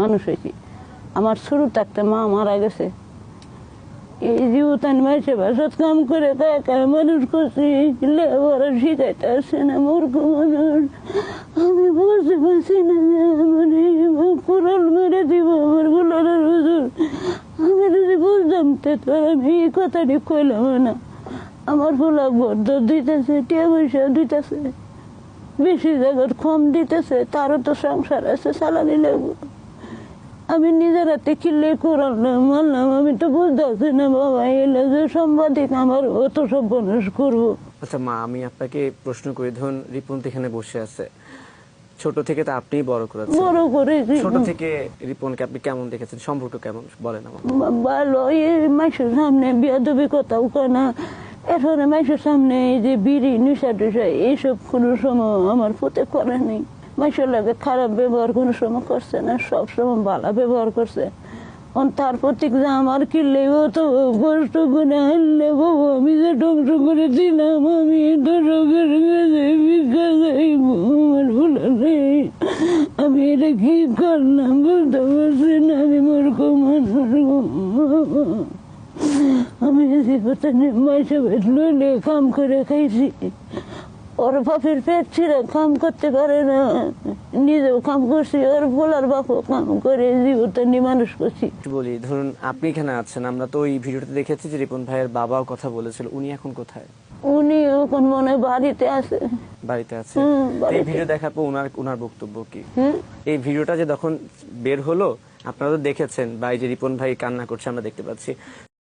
মানুষ হয়েছি। আমার শুরু থাকতে মা মারা গেছে। এই জীবতান মাসে বাসাত কাম করে একা মানুষ করছি লেবার শিখাইতে আসছে না মূর্খ মানুষ। আমি বুঝতে পারছি না মানে কুড়াল মেরে দিব আমার বুলারের হুজুর। আমি যদি বুঝতাম তে তো আমি এই কথাটি কইলাম না। আমার ফুলা বদ্ধ দিতেছে, টিয়া পয়সা দিতেছে। বেশি জায়গার কম দিতেছে, তারও তো সংসার আছে, চালানি লাগবে। আমি নিজের হাতে কিনলে করালাম মানলাম আমি তো বুঝতে পারছি না বাবা এলে যে সাংবাদিক আমার অত সব মানুষ করব। আচ্ছা মা আমি আপনাকে প্রশ্ন করি ধরুন রিপন এখানে বসে আছে। ছোট থেকে তো আপনিই বড় করেছেন। বড় করেছি ছোট থেকে রিপনকে আপনি কেমন দেখেছেন? সম্পর্ক কেমন বলেন আমার ভালো এই মাসের সামনে বিয়াদবি কথাও কয় না। এরপরে মাসের সামনে এই যে বিড়ি নিশা টুসা এইসব কোনো সময় আমার পুঁতে করে নেই। মাসের লাগে খারাপ ব্যবহার কোনো সময় করছে না, সব সময় ভালো ব্যবহার করছে। তার প্রতীক যে আমার কিনলে ও তো কষ্ট করে আনলে বাবু আমি যে ধ্বংস করে দিলাম আমি আমি এটা কি করলাম বুঝতে পারছি না, আমি মূর্খ মানুষ। আমি জীবনে মাসে লইলে কাম করে খাইছি। ওর বাপের পেট ছিঁড়ে কাম করতে পারে না। নিজেও কাম করছি ওর বলার বাপও কাম করে জীবনে মানুষ করছি। বলি ধরুন আপনি এখানে আছেন আমরা তো ওই ভিডিওতে দেখেছি যে রিপন ভাইয়ের বাবাও কথা বলেছিল উনি এখন কোথায়? উনি এখন মনে হয় বাড়িতে আছে। বাড়িতে আছে? এই ভিডিও দেখার পর ওনার ওনার বক্তব্য কি? এই ভিডিওটা যে তখন বের হলো আপনারা তো দেখেছেন বা এই যে রিপন ভাই কান্না করছে আমরা দেখতে পাচ্ছি।